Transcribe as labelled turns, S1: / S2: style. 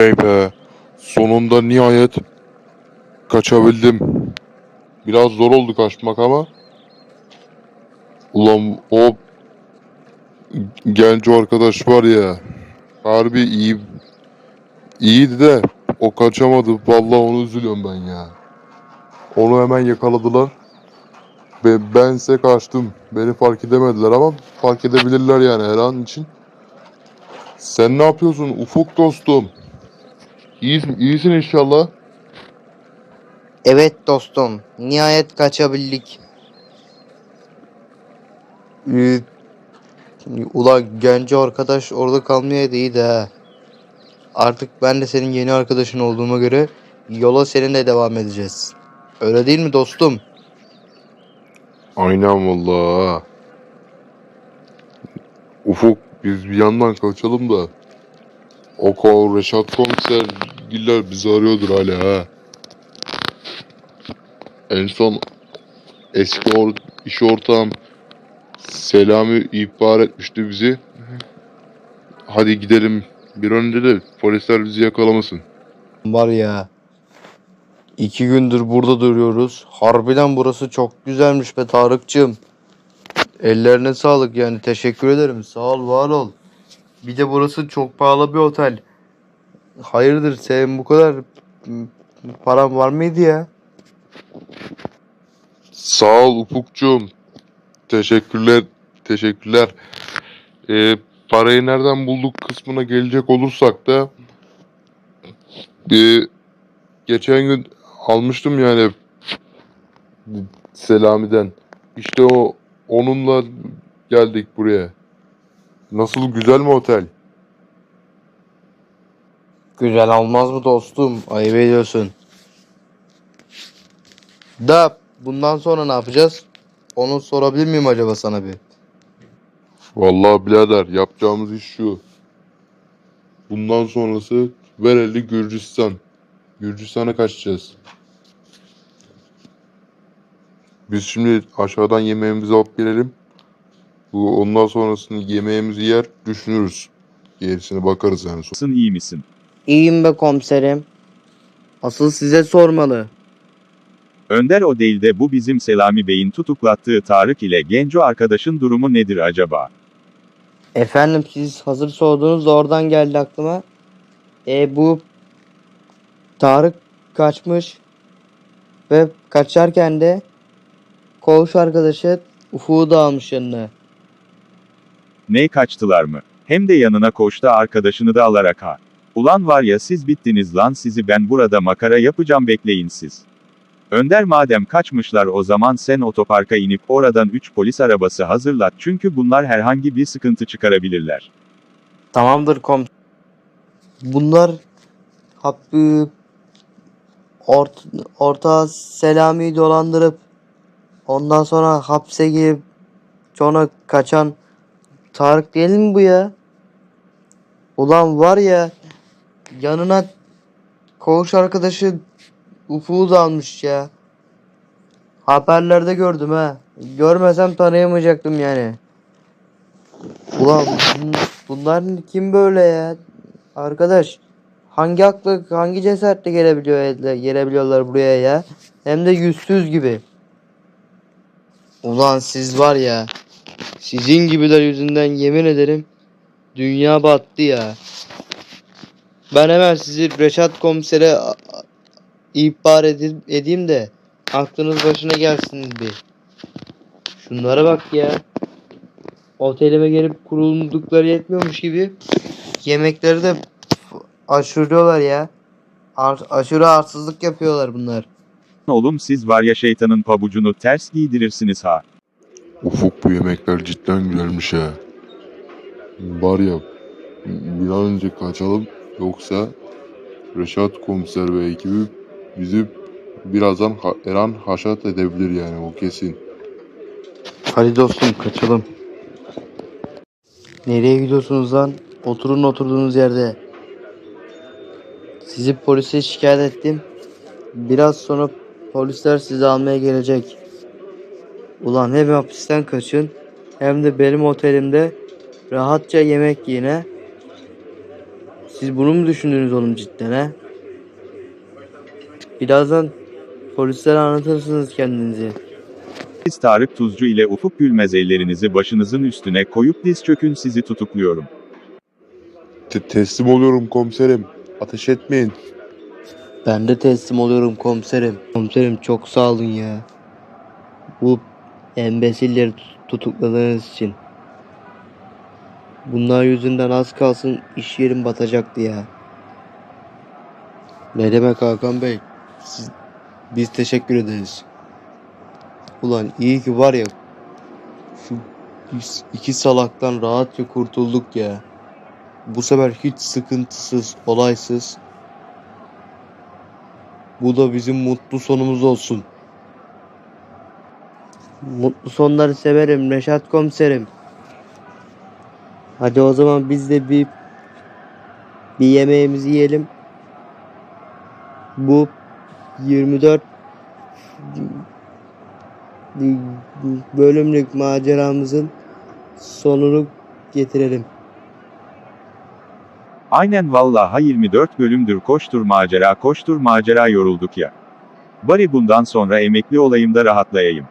S1: Hey be, sonunda nihayet kaçabildim. Biraz zor oldu kaçmak ama. Ulan o genç arkadaş var ya, harbi iyi iyiydi de o kaçamadı. Vallahi onu üzülüyorum ben ya. Onu hemen yakaladılar. Ve bense kaçtım. Beni fark edemediler ama fark edebilirler yani her an için. Sen ne yapıyorsun Ufuk dostum? İyisin, iyisin inşallah.
S2: Evet dostum, nihayet kaçabildik. Ee, ulan genci arkadaş orada kalmaya iyiydi ha. Artık ben de senin yeni arkadaşın olduğuma göre yola seninle devam edeceğiz. Öyle değil mi dostum?
S1: Aynen vallahi. ha. Ufuk biz bir yandan kaçalım da. O ko Reşat komiser giller bizi arıyordur hala ha. En son eski or iş ortağım Selami ihbar etmişti bizi. Hadi gidelim. Bir önce de polisler bizi yakalamasın.
S2: Var ya. iki gündür burada duruyoruz. Harbiden burası çok güzelmiş be Tarık'cığım. Ellerine sağlık yani teşekkür ederim. Sağ ol var ol. Bir de burası çok pahalı bir otel. Hayırdır senin bu kadar m, paran var mıydı ya?
S1: Sağ ol Ufukcuğum. Teşekkürler. Teşekkürler. Ee, parayı nereden bulduk kısmına gelecek olursak da bir geçen gün almıştım yani Selami'den. İşte o onunla geldik buraya. Nasıl güzel mi otel?
S2: Güzel olmaz mı dostum? Ayıp ediyorsun. Da bundan sonra ne yapacağız? Onu sorabilir miyim acaba sana bir?
S1: Vallahi birader yapacağımız iş şu. Bundan sonrası Vereli Gürcistan. Gürcistan'a kaçacağız. Biz şimdi aşağıdan yemeğimizi alıp gelelim. Bu ondan sonrasını yemeğimizi yer düşünürüz. Gerisine bakarız yani.
S3: Nasılsın iyi misin?
S2: İyiyim be komiserim. Asıl size sormalı.
S3: Önder o değil de bu bizim Selami Bey'in tutuklattığı Tarık ile Genco arkadaşın durumu nedir acaba?
S2: Efendim siz hazır sordunuz da oradan geldi aklıma. E bu Tarık kaçmış ve kaçarken de koğuş arkadaşı Ufuk'u da almış yanına.
S3: Ne kaçtılar mı? Hem de yanına koştu arkadaşını da alarak ha. Ulan var ya siz bittiniz lan sizi ben burada makara yapacağım bekleyin siz. Önder madem kaçmışlar o zaman sen otoparka inip oradan 3 polis arabası hazırlat çünkü bunlar herhangi bir sıkıntı çıkarabilirler.
S2: Tamamdır kom. Bunlar hakkı ort, orta Selami'yi dolandırıp ondan sonra hapse girip sonra kaçan Tarık değil mi bu ya? Ulan var ya yanına koğuş arkadaşı Ufuk'u da almış ya. Haberlerde gördüm ha. Görmesem tanıyamayacaktım yani. Ulan bun- bunlar kim böyle ya? Arkadaş hangi aklı hangi cesaretle gelebiliyor gelebiliyorlar buraya ya? Hem de yüzsüz gibi. Ulan siz var ya sizin gibiler yüzünden yemin ederim dünya battı ya. Ben hemen sizi Reşat komisere ihbar edip, edeyim de aklınız başına gelsin bir. Şunlara bak ya. Otelime gelip kuruldukları yetmiyormuş gibi yemekleri de aşırıyorlar ya. Ar- aşırı arsızlık yapıyorlar bunlar.
S3: Oğlum siz var ya şeytanın pabucunu ters giydirirsiniz ha.
S1: Ufuk bu yemekler cidden güzelmiş ha. Var ya bir an önce kaçalım yoksa Reşat komiser ve ekibi bizi birazdan ha- her an haşat edebilir yani o kesin.
S2: Hadi dostum kaçalım. Nereye gidiyorsunuz lan? Oturun oturduğunuz yerde. Sizi polise şikayet ettim. Biraz sonra polisler sizi almaya gelecek. Ulan hem hapisten kaçın hem de benim otelimde rahatça yemek yine. Siz bunu mu düşündünüz oğlum cidden ha? Birazdan polislere anlatırsınız kendinizi.
S3: Siz Tarık Tuzcu ile Ufuk Gülmez ellerinizi başınızın üstüne koyup diz çökün sizi tutukluyorum.
S1: Te- teslim oluyorum komiserim. Ateş etmeyin.
S2: Ben de teslim oluyorum komiserim. Komiserim çok sağ olun ya. Bu embesilleri tut- tutukladığınız için. Bunlar yüzünden az kalsın iş yerim batacaktı ya. Ne demek Hakan Bey? Siz, biz teşekkür ederiz. Ulan iyi ki var ya şu iki salaktan rahatça kurtulduk ya. Bu sefer hiç sıkıntısız, olaysız bu da bizim mutlu sonumuz olsun. Mutlu sonları severim Reşat komiserim. Hadi o zaman biz de bir bir yemeğimizi yiyelim. Bu 24 bölümlük maceramızın sonunu getirelim.
S3: Aynen vallaha 24 bölümdür koştur macera koştur macera yorulduk ya. Bari bundan sonra emekli olayım da rahatlayayım.